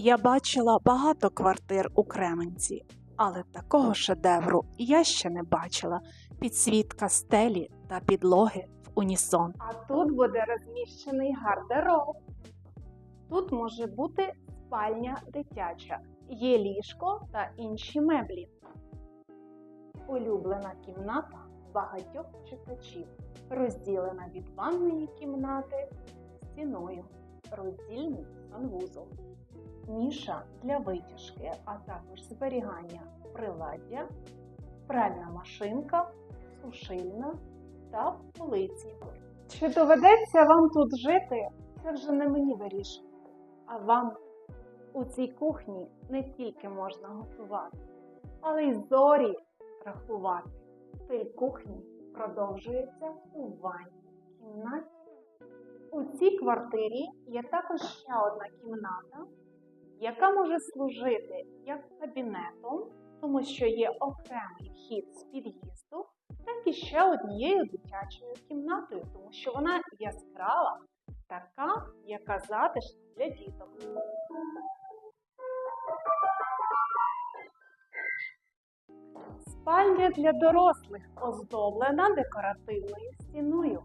Я бачила багато квартир у Кременці, але такого шедевру я ще не бачила. Підсвітка стелі та підлоги в унісон. А тут буде розміщений гардероб. Тут може бути спальня дитяча, є ліжко та інші меблі. Улюблена кімната багатьох читачів, розділена від ванної кімнати стіною, роздільний санвузол, ніша для витяжки, а також зберігання приладдя, пральна машинка, сушильна та полиці. Чи доведеться вам тут жити? Це вже не мені вирішувати. А вам у цій кухні не тільки можна готувати, але й зорі рахувати. Стиль кухні продовжується у. У цій квартирі є також ще одна кімната, яка може служити як кабінетом, тому що є окремий вхід з під'їзду, так і ще однією дитячою кімнатою, тому що вона яскрава, така, яка затишна для діток. Спальня для дорослих оздоблена декоративною стіною.